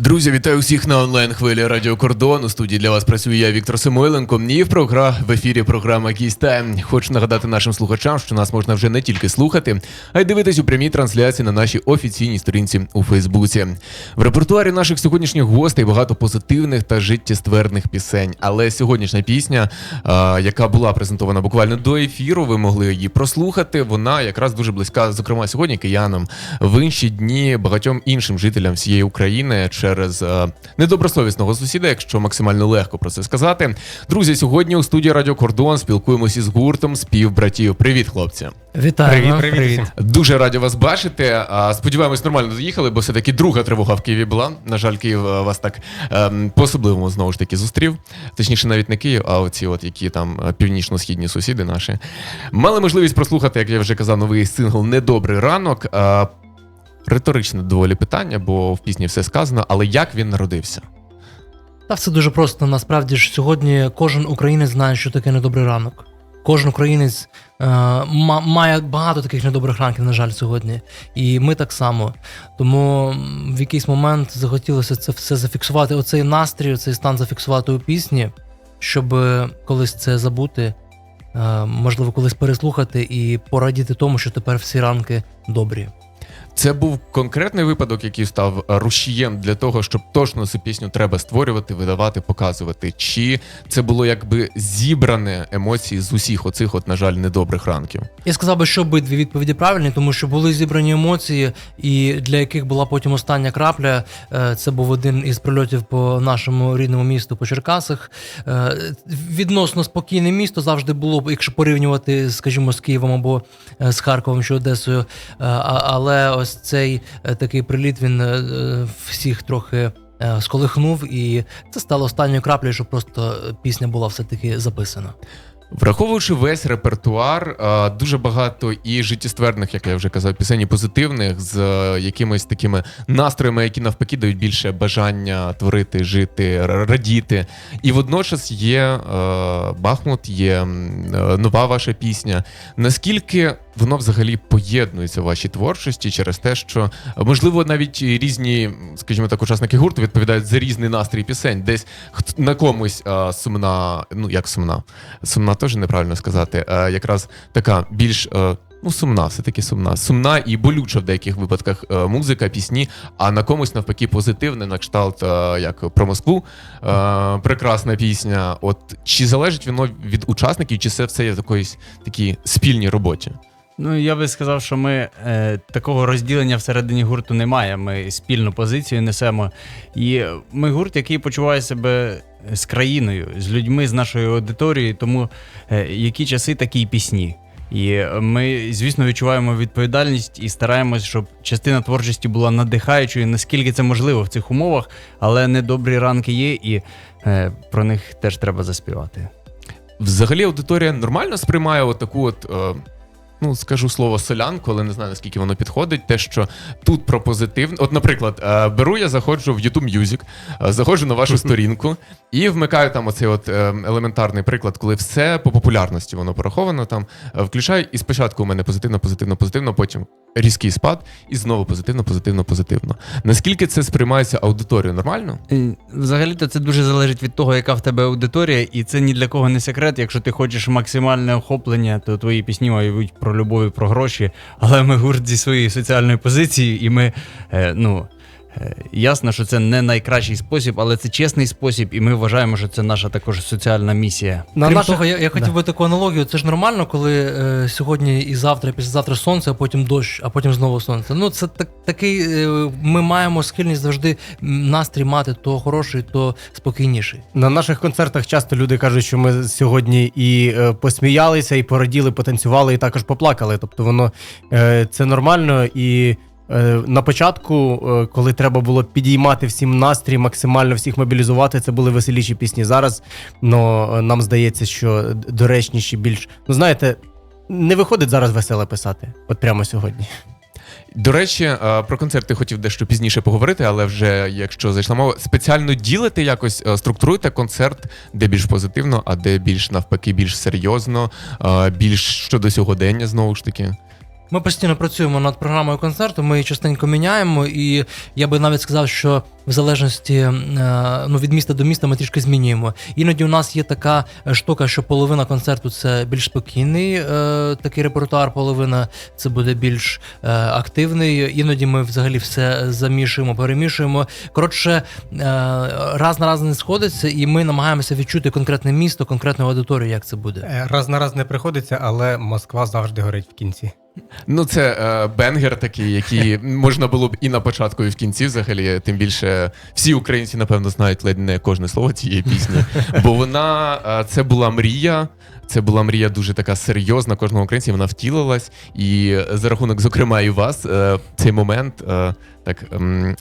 Друзі, вітаю всіх на онлайн хвилі Радіо Кордон. У студії для вас працюю я Віктор Самойленко. І в програ... в ефірі програма Кістайм. Хочу нагадати нашим слухачам, що нас можна вже не тільки слухати, а й дивитись у прямій трансляції на нашій офіційній сторінці у Фейсбуці. В репертуарі наших сьогоднішніх гостей багато позитивних та життєстверних пісень. Але сьогоднішня пісня, яка була презентована буквально до ефіру, ви могли її прослухати. Вона якраз дуже близька, зокрема сьогодні киянам в інші дні багатьом іншим жителям всієї України через е, недобросовісного сусіда, якщо максимально легко про це сказати. Друзі, сьогодні у студії Радіо Кордон спілкуємося із гуртом співбратів. Привіт, хлопці! Вітаю. Привіт, привіт. Дуже раді вас бачити. Сподіваємось, нормально доїхали, бо все-таки друга тривога в Києві була. На жаль, Київ е, вас так ем, по-особливому знову ж таки зустрів. Точніше, навіть не Київ, а оці, от які там е, північно-східні сусіди наші. Мали можливість прослухати, як я вже казав, новий сингл Недобрий ранок. Риторичне доволі питання, бо в пісні все сказано, але як він народився? Та все дуже просто. Насправді ж сьогодні кожен українець знає, що таке недобрий ранок. Кожен українець е, ма- має багато таких недобрих ранків, на жаль, сьогодні. І ми так само. Тому в якийсь момент захотілося це все зафіксувати. Оцей настрій, оцей стан зафіксувати у пісні, щоб колись це забути, е, можливо, колись переслухати і порадіти тому, що тепер всі ранки добрі. Це був конкретний випадок, який став рушієм для того, щоб точно цю пісню треба створювати, видавати, показувати. Чи це було якби зібране емоції з усіх оцих, от, на жаль, недобрих ранків? Я сказав би, що обидві відповіді правильні, тому що були зібрані емоції, і для яких була потім остання крапля. Е, Це був один із прильотів по нашому рідному місту по Черкасах. Е, Відносно спокійне місто завжди було, якщо порівнювати, скажімо, з Києвом або е, з Харковом чи Одесою. Але ось цей е, такий приліт він е, е, всіх трохи. Сколихнув, і це стало останньою краплею, щоб просто пісня була все-таки записана. Враховуючи весь репертуар, дуже багато і життєстверних, як я вже казав, пісень і позитивних з якимись такими настроями, які навпаки дають більше бажання творити, жити, радіти. І водночас є Бахмут, є нова ваша пісня. Наскільки воно взагалі поєднується в вашій творчості через те, що можливо навіть різні, скажімо так, учасники гурту відповідають за різний настрій пісень. Десь на комусь е, сумна, ну як сумна, сумна теж неправильно сказати. Е, якраз така більш. е, Ну, сумна, все-таки сумна. Сумна і болюча в деяких випадках музика, пісні, а на комусь навпаки позитивне, на кшталт, як про Москву. Прекрасна пісня. От чи залежить воно від учасників, чи це все є в такій спільній роботі? Ну я би сказав, що ми е, такого розділення всередині гурту немає. Ми спільну позицію несемо. І ми гурт, який почуває себе з країною, з людьми, з нашою аудиторією, тому е, які часи, такі й пісні. І ми, звісно, відчуваємо відповідальність і стараємось, щоб частина творчості була надихаючою, наскільки це можливо в цих умовах, але недобрі ранки є, і е, про них теж треба заспівати. Взагалі аудиторія нормально сприймає от таку от. Е... Ну, скажу слово солянку, але не знаю наскільки воно підходить. Те, що тут про позитивне. От, наприклад, е, беру я заходжу в YouTube Music, е, заходжу на вашу сторінку і вмикаю там оцей от е, елементарний приклад, коли все по популярності воно пораховано. Там включаю, і спочатку у мене позитивно, позитивно, позитивно, потім різкий спад, і знову позитивно, позитивно, позитивно. Наскільки це сприймається аудиторією? Нормально? Взагалі-то це дуже залежить від того, яка в тебе аудиторія, і це ні для кого не секрет. Якщо ти хочеш максимальне охоплення, то твої пісні мають бути про любов і про гроші. Але ми гурт зі своєю соціальною позицією, і ми, е, ну. Е, Ясно, що це не найкращий спосіб, але це чесний спосіб, і ми вважаємо, що це наша також соціальна місія. На Крім нашого того- я, я хотів Да. би таку аналогію. Це ж нормально, коли е, сьогодні і завтра, і післязавтра сонце, а потім дощ, а потім знову сонце. Ну це так, такий. е, ми маємо схильність завжди настрій мати то хороший, то спокійніший. На наших концертах часто люди кажуть, що ми сьогодні і е, посміялися, і пораділи, потанцювали, і також поплакали. Тобто воно е, це нормально. І на початку, е, коли треба було підіймати всім настрій, максимально всіх мобілізувати, це були веселіші пісні. Зараз но, е, нам здається, що доречніші більш. Ну знаєте, не виходить зараз веселе писати, от прямо сьогодні. До речі, е, про концерти хотів дещо пізніше поговорити, але вже якщо зайшла мова, спеціально ділите якось, е, структуруєте концерт, де більш позитивно, а де більш навпаки, більш серйозно, е, більш щодо сьогодення, знову ж таки. Ми постійно працюємо над програмою концерту, ми її частенько міняємо, і я би навіть сказав, що в залежності е, ну, від міста до міста ми трішки змінюємо. Іноді у нас є така штука, що половина концерту це більш спокійний е, такий репертуар, половина це буде більш е, активний. Іноді ми взагалі все замішуємо, перемішуємо. Коротше, е, раз на раз не сходиться, і ми намагаємося відчути конкретне місто, конкретну аудиторію, як це буде. Е, Раз на раз не приходиться, але Москва завжди горить в кінці. Ну, це е, бенгер такий, який можна було б і на початку, і в кінці, взагалі. Тим більше всі українці, напевно, знають ледь не кожне слово цієї пісні. Бо вона е, це була мрія. Це була мрія дуже така серйозна кожного українця. Вона втілилась, і за рахунок, зокрема, і вас, е, цей момент е, так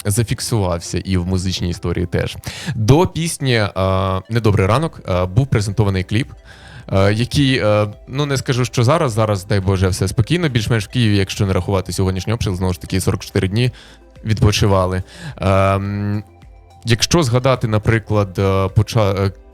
зафіксувався і в музичній історії теж. До пісні е, Недобрий ранок е, був презентований кліп. Е, Який, е, ну не скажу, що зараз, зараз, дай Боже, все спокійно, більш-менш в Києві, якщо не рахувати сьогоднішній обстріл, знову ж таки 44 дні відпочивали. Ем, Якщо згадати, наприклад, е,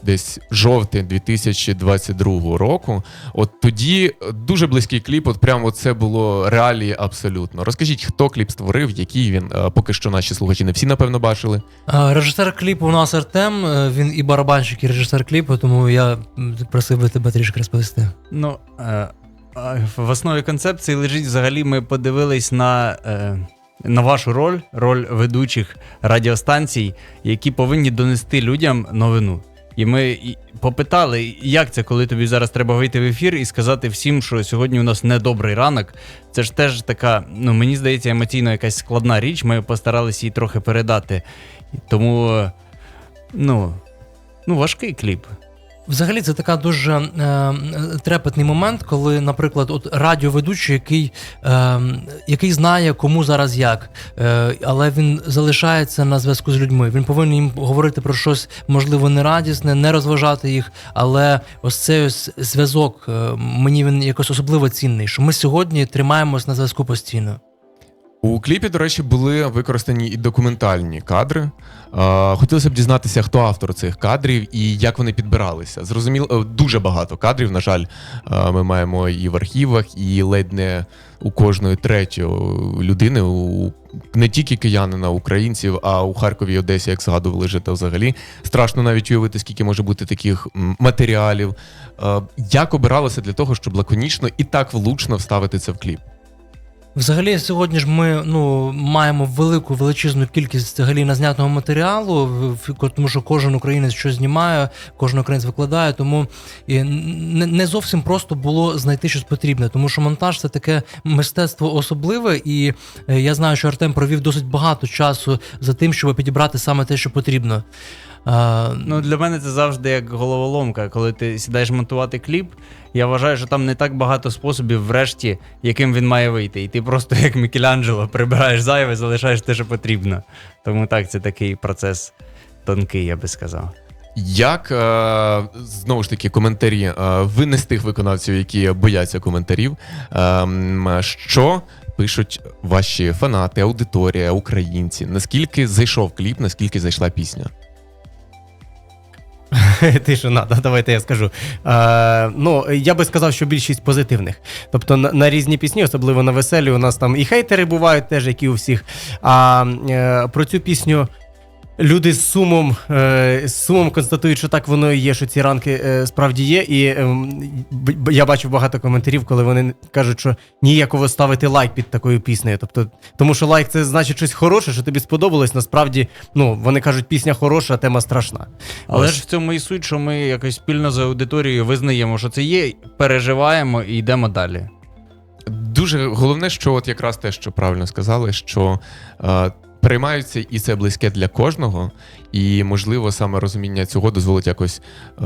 десь жовтень 2022 року, от тоді дуже близький кліп, от прямо це було реалії абсолютно. Розкажіть, хто кліп створив, який він, Е, поки що наші слухачі не всі, напевно, бачили. Е, Режисер кліпу у нас Артем, е, він і барабанщик, і режисер кліпу, тому я просив би тебе трішки розповісти. Ну, е, в основі концепції лежить взагалі, ми подивились на, е, на вашу роль, роль ведучих радіостанцій, які повинні донести людям новину. І ми попитали, як це, коли тобі зараз треба вийти в ефір і сказати всім, що сьогодні у нас недобрий ранок. Це ж теж така, ну мені здається, емоційно якась складна річ. Ми постаралися її трохи передати. Тому, ну, ну важкий кліп. Взагалі, це така дуже е, трепетний момент, коли, наприклад, от радіоведучий, який, е, який знає, кому зараз як, е, але він залишається на зв'язку з людьми. Він повинен їм говорити про щось, можливо, нерадісне, не розважати їх. Але ось цей ось зв'язок, е, мені він якось особливо цінний, що ми сьогодні тримаємось на зв'язку постійно. У кліпі, до речі, були використані і документальні кадри. Хотілося б дізнатися, хто автор цих кадрів і як вони підбиралися. Зрозуміло, е, дуже багато кадрів. На жаль, ми маємо і в архівах, і ледь не у кожної третьої людини, у не тільки киянина, українців, а у Харкові і Одесі, як згадували жити взагалі. Страшно навіть уявити, скільки може бути таких матеріалів. Як обиралося для того, щоб лаконічно і так влучно вставити це в кліп? Взагалі, сьогодні ж ми ну маємо велику величезну кількість взагалі назнятого матеріалу, тому що кожен українець щось знімає, кожен українець викладає. Тому не зовсім просто було знайти щось потрібне, тому що монтаж це таке мистецтво особливе, і е, я знаю, що Артем провів досить багато часу за тим, щоб підібрати саме те, що потрібно. А, Ну, для мене це завжди як головоломка. Коли ти сідаєш монтувати кліп, я вважаю, що там не так багато способів, врешті, яким він має вийти. І ти просто як Мікеланджело прибираєш зайве, залишаєш те, що потрібно. Тому так, це такий процес тонкий, я би сказав. Як е, знову ж таки коментарі? Е, ви не з тих виконавців, які бояться коментарів. Е, що пишуть ваші фанати, аудиторія, українці? Наскільки зайшов кліп, наскільки зайшла пісня? Ти що надо, давайте я скажу. Е, ну, я би сказав, що більшість позитивних. Тобто на, на різні пісні, особливо на веселі, у нас там і хейтери бувають теж, які у всіх. А е, про цю пісню. Люди з сумом, е, з сумом констатують, що так воно і є, що ці ранки е, справді є. І ем, я бачив багато коментарів, коли вони кажуть, що ніяково ставити лайк під такою піснею. Тобто, тому що лайк це значить щось хороше, що тобі сподобалось. Насправді, ну вони кажуть, пісня хороша, а тема страшна. Але Ось. ж в цьому і суть, що ми якось спільно з аудиторією визнаємо, що це є, переживаємо і йдемо далі. Дуже головне, що от якраз те, що правильно сказали, що е, приймаються і це близьке для кожного, і можливо саме розуміння цього дозволить якось е,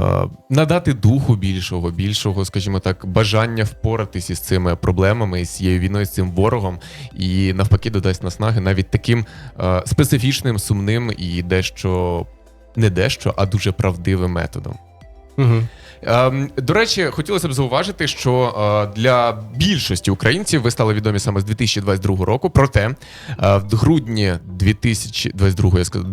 надати духу більшого, більшого, скажімо так, бажання впоратись із цими проблемами, з цією війною, з цим ворогом, і навпаки додасть наснаги навіть таким е, специфічним, сумним і дещо не дещо, а дуже правдивим методом. Угу. Ем, до речі, хотілося б зауважити, що е, для більшості українців ви стали відомі саме з 2022 року. Проте е, в грудні 2022, я сказав,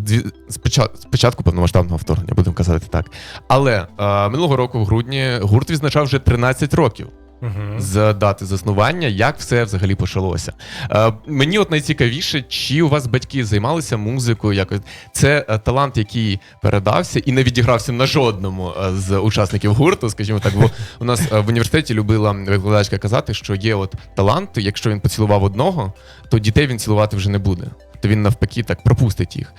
спочатку, спочатку повномасштабного вторгнення, будемо казати так. Але е, минулого року, в грудні, гурт відзначав вже 13 років. Мгм. з дати заснування, як все взагалі почалося. Е, мені от найцікавіше, чи у вас батьки займалися музикою якось. Це е, талант, який передався і не відігрався на жодному е, з учасників гурту, скажімо так. Бо у нас е, в університеті любила викладачка казати, що є от талант, якщо він поцілував одного, то дітей він цілувати вже не буде. То він навпаки так пропустить їх.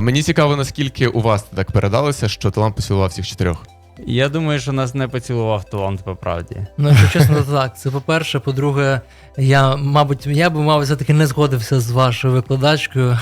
Мені цікаво, наскільки у вас так передалося, що талант поцілував всіх чотирьох. Я думаю, що нас не поцілував талант по правді. Ну, якщо чесно, то так. Це по-перше. По-друге, я, мабуть, я би, мабуть, все-таки не згодився з вашою викладачкою.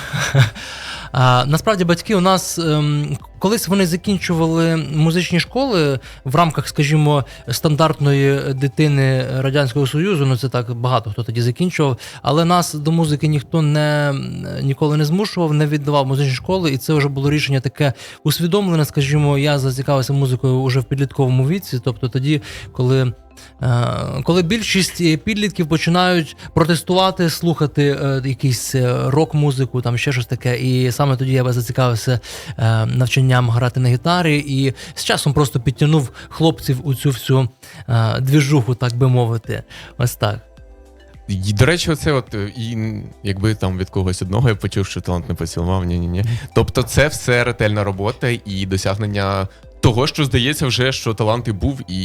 Насправді, батьки у нас ем, колись вони закінчували музичні школи в рамках, скажімо, стандартної дитини Радянського Союзу. Ну це так багато хто тоді закінчував. Але нас до музики ніхто не ніколи не змушував, не віддавав музичні школи, і це вже було рішення таке усвідомлене. Скажімо, я зацікавився музикою вже в підлітковому віці, тобто тоді, коли. Е, Коли більшість підлітків починають протестувати, слухати е, якийсь е, рок-музику, там ще щось таке, і саме тоді я би зацікавився е, навчанням грати на гітарі, і з часом просто підтягнув хлопців у цю всю е, двіжуху, так би мовити. Ось так. І, до речі, оце от е, і якби там від когось одного я почув, що талант не поцілував, ні, ні, ні. Тобто, це все ретельна робота і досягнення того, що здається, вже що талант і був, і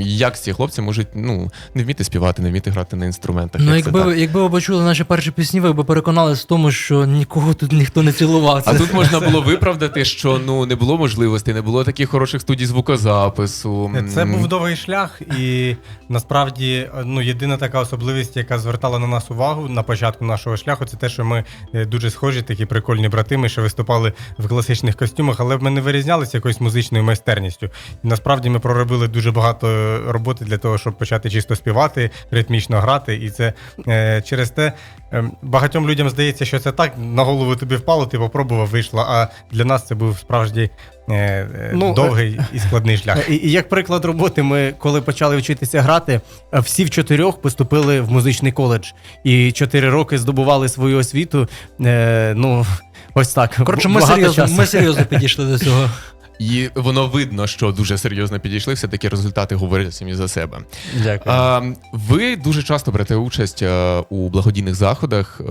як ці хлопці можуть ну не вміти співати, не вміти грати на інструментах. Ну, як це якби, ви- якби ви почули наші перші пісні, ви б переконались в тому, що нікого тут ніхто не цілував. А тут можна було виправдати, що ну не було можливостей, не було таких хороших студій звукозапису. Це був довгий шлях, і насправді ну, єдина така особливість, яка звертала на нас увагу на початку нашого шляху, це те, що ми е, дуже схожі, такі прикольні брати. Ми ще виступали в класичних костюмах, але ми не вирізнялися якоюсь музичною майстерністю. І насправді ми проробили дуже багато роботи для того, щоб почати чисто співати, ритмічно грати. І це е, через те е, багатьом людям здається, що це так на голову тобі впало, ти попробував, вийшло. А для нас це був справжній е, е, Ну, довгий і складний шлях. І, і як приклад роботи, ми коли почали вчитися грати, е, всі в чотирьох поступили в музичний коледж і чотири роки здобували свою освіту. Е, ну ось так. Коротше, ми серйозно, ми серйозно підійшли до цього. І воно видно, що дуже серйозно підійшли. Все таки результати говорять самі за себе. Дякую. А, ви дуже часто берете участь е, у благодійних заходах, е,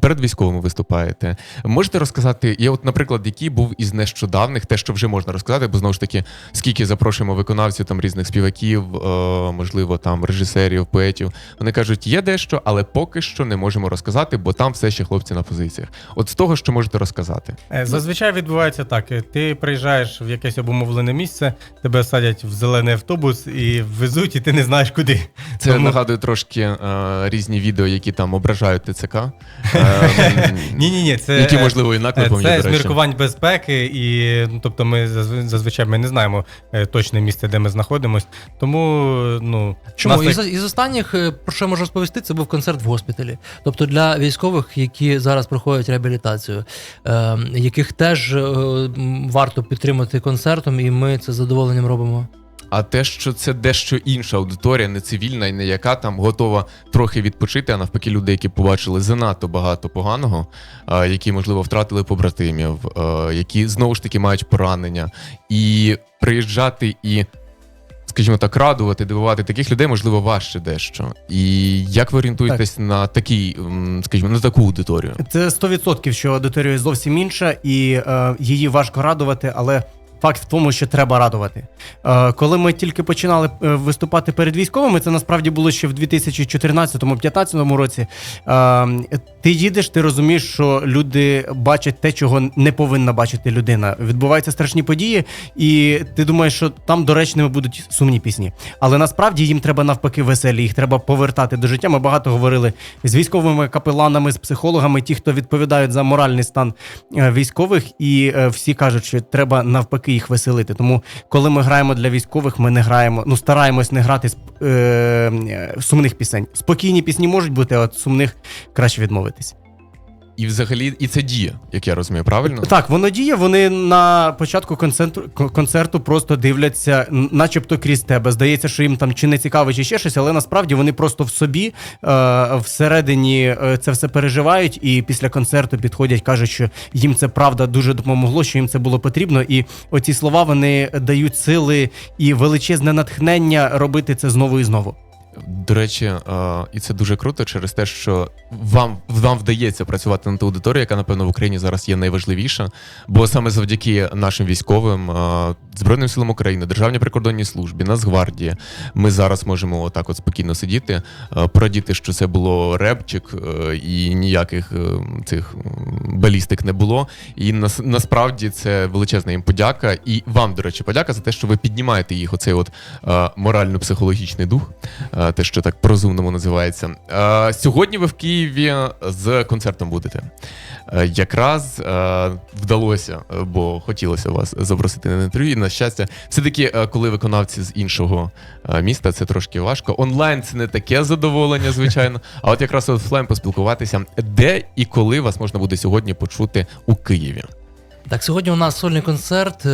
перед військовими виступаєте. Можете розказати, я от, наприклад, який був із нещодавних, те, що вже можна розказати, бо знову ж таки, скільки запрошуємо виконавців, там різних співаків, е, можливо, там режисерів, поетів. Вони кажуть, є дещо, але поки що не можемо розказати, бо там все ще хлопці на позиціях. От з того, що можете розказати. Зазвичай відбувається так: ти приїжджаєш в якесь обумовлене місце, тебе садять в зелений автобус і везуть, і ти не знаєш куди. Це Тому- нагадує трошки е, різні відео, які там ображають ТЦК. Е, Ні, ні, ні, це які можливо і е, наклепом це до з міркувань безпеки, і ну, тобто ми зазвичай ми не знаємо е, точне місце, де ми знаходимось. Тому ну Чому нас із, із останніх, про що я можу розповісти, це був концерт в госпіталі. Тобто для військових, які зараз проходять реабілітацію, е, яких теж е, м, варто підтримати концертом, і ми це задоволенням робимо. А те, що це дещо інша аудиторія, не цивільна і не яка там готова трохи відпочити, а навпаки, люди, які побачили занадто багато поганого, які, можливо, втратили побратимів, які знову ж таки мають поранення, і приїжджати і. Скажімо так, радувати, дивувати таких людей, можливо, важче дещо. І як ви орієнтуєтесь на такий, скажімо, на таку аудиторію? Це 100%, що аудиторія зовсім інша, і е, її важко радувати, але. Факт в тому, що треба радувати. Е, коли ми тільки починали е, виступати перед військовими, це насправді було ще в 2014-2015 році. Е, ти їдеш, ти розумієш, що люди бачать те, чого не повинна бачити людина. Відбуваються страшні події, і ти думаєш, що там доречними будуть сумні пісні. Але насправді їм треба навпаки веселі, їх треба повертати до життя. Ми багато говорили з військовими капеланами, з психологами, ті, хто відповідають за моральний стан військових, і всі кажуть, що треба навпаки їх веселити. Тому, коли ми граємо для військових, ми не граємо, ну стараємось не грати е, е, сумних пісень. Спокійні пісні можуть бути, а от сумних краще відмовитись. І взагалі, і це діє, як я розумію, правильно? Так, воно діє. Вони на початку концерту, концерту просто дивляться, начебто крізь тебе. Здається, що їм там чи не цікаво, чи ще щось, але насправді вони просто в собі е, всередині е, це все переживають, і після концерту підходять, кажуть, що їм це правда дуже допомогло, що їм це було потрібно. І оці слова вони дають сили і величезне натхнення робити це знову і знову. До речі, е, і це дуже круто через те, що вам, вам вдається працювати на ту аудиторію, яка, напевно, в Україні зараз є найважливіша. Бо саме завдяки нашим військовим, е, Збройним силам України, Державній прикордонній службі, Нацгвардії, ми зараз можемо отак от спокійно сидіти, е, порадіти, що це було репчик і ніяких цих балістик не було. І нас, насправді це величезна їм подяка. І вам, до речі, подяка за те, що ви піднімаєте їх оцей от морально-психологічний дух, те, що так по-розумному називається. Е, сьогодні ви в Києві з концертом будете. Е, якраз е, вдалося, е, бо хотілося вас запросити на інтерв'ю. І на щастя, все-таки, е, коли виконавці з іншого е, міста, це трошки важко. Онлайн це не таке задоволення, звичайно. А от якраз офлайн поспілкуватися, де і коли вас можна буде сьогодні почути у Києві. Так, сьогодні у нас сольний концерт.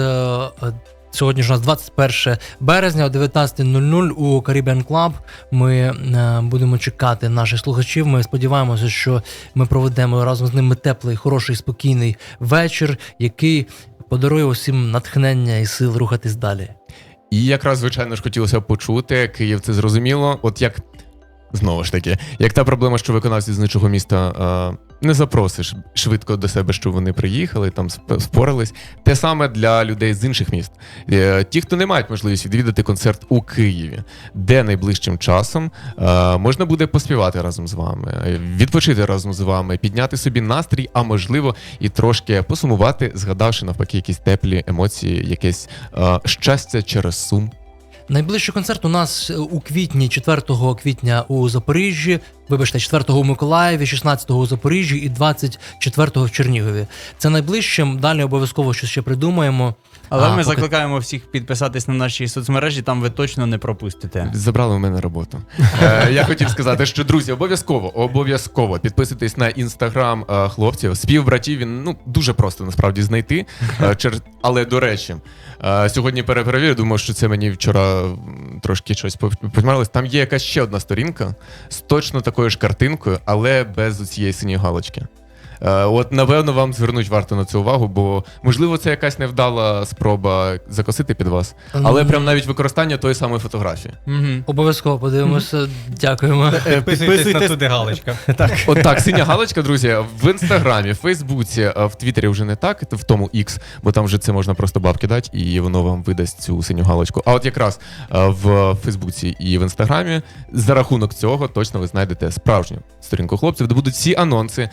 Сьогодні ж у нас 21 березня о 19.00 у Caribbean Club. Ми е, будемо чекати наших слухачів. Ми сподіваємося, що ми проведемо разом з ними теплий, хороший, спокійний вечір, який подарує усім натхнення і сил рухатись далі. І якраз, звичайно ж, хотілося почути, Київ це зрозуміло. От як знову ж таки, як та проблема, що виконавці з іншого міста е, не запросиш швидко до себе, щоб вони приїхали, там сп- спорились. Те саме для людей з інших міст. Е, ті, хто не мають можливість відвідати концерт у Києві, де найближчим часом е, можна буде поспівати разом з вами, е, відпочити разом з вами, підняти собі настрій, а можливо і трошки посумувати, згадавши навпаки якісь теплі емоції, якесь щастя через сум. Найближчий концерт у нас е, у квітні, 4 квітня у Запоріжжі, вибачте, 4 у Миколаєві, 16 у Запоріжжі і 24 в Чернігові. Це найближчим. Далі обов'язково щось ще придумаємо. Але А, ми поки- закликаємо всіх підписатись на наші соцмережі, там ви точно не пропустите. Забрали у мене роботу. Е, я хотів сказати, що друзі, обов'язково, обов'язково підписуйтесь на інстаграм е, хлопців. Співбратів він ну дуже просто насправді знайти. Е. Але до речі, е, сьогодні переперевірю, думав, що це мені вчора м, трошки щось пов- помарилось. Там є якась ще одна сторінка з точно такою ж картинкою, але без цієї синьої галочки. Е, От, напевно, вам звернуть варто на це увагу, бо можливо це якась невдала спроба закосити під вас, але прям навіть використання тої самої фотографії. Обов'язково подивимося. Дякуємо. Е, Підписуйтесь на ту, де галочка. От так, синя галочка, друзі, в інстаграмі, в Фейсбуці, а в Твіттері вже не так, в тому X, бо там вже це можна просто бабки дати, і воно вам видасть цю синю галочку. А от якраз в Фейсбуці і в інстаграмі за рахунок цього точно ви знайдете справжню сторінку хлопців, де будуть всі анонси,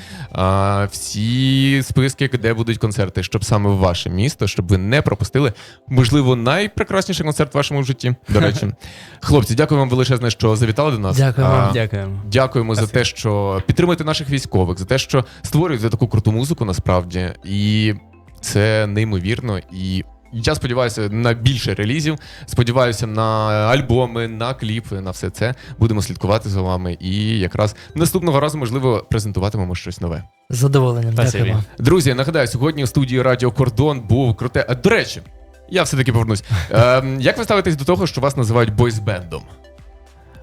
а, всі списки, де будуть концерти, щоб саме в ваше місто, щоб ви не пропустили, можливо, найпрекрасніший концерт в вашому житті. До речі, хлопці, дякую вам величезне, що завітали до нас. Дякую А, Дякуємо. Дякуємо за те, що підтримуєте наших військових, за те, що створюєте таку круту музику насправді. І це неймовірно. І я сподіваюся на більше релізів. Сподіваюся на альбоми, на кліпи, на все це. Будемо слідкувати за вами. І якраз наступного разу, можливо, презентуватимемо щось нове. Задоволенням. Спасибі. Дякуємо. Друзі, нагадаю, сьогодні у студії Радіо Кордон був круте. А, До речі, я все-таки повернусь. Е, як ви ставитесь до того, що вас називають бойсбендом?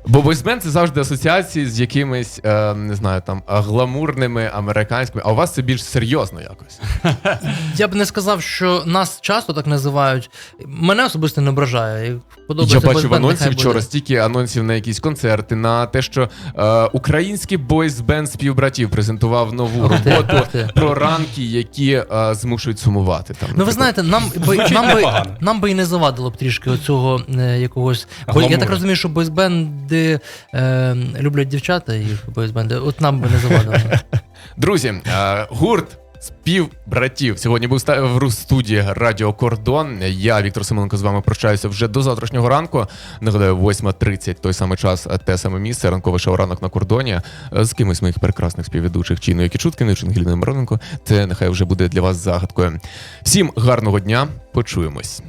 Бо бойсбенд це завжди асоціації з якимись, ем, не знаю, там гламурними американськими, а у вас це більш серйозно якось. Я б не сказав, що нас часто так називають. Мене особисто не ображає. Подобається Я бачу в бойсбенд, анонсі вчора буде. стільки анонсів на якісь концерти, на те, що е, український бойсбенд співбратів презентував нову роботу про ранки, які е, змушують сумувати. Там, Ну, ви знаєте, нам би, нам, би, нам би і не завадило б трішки оцього е, якогось. Бо я так розумію, що бойсбенди е, люблять дівчата, їх бойсбенди. От нам би не завадило. Друзі, е, гурт співбратів сьогодні був в студії Радіо Кордон. Я, Віктор Семененко, з вами прощаюся вже до завтрашнього ранку. Нагадаю, 8.30, той самий час, те саме місце, ранкове шоу ранок на кордоні. Е, З кимось моїх прекрасних співведучих Чіною Кічуткиною, чи Ангеліною Мироненко. Це нехай вже буде для вас загадкою. Всім гарного дня, почуємось.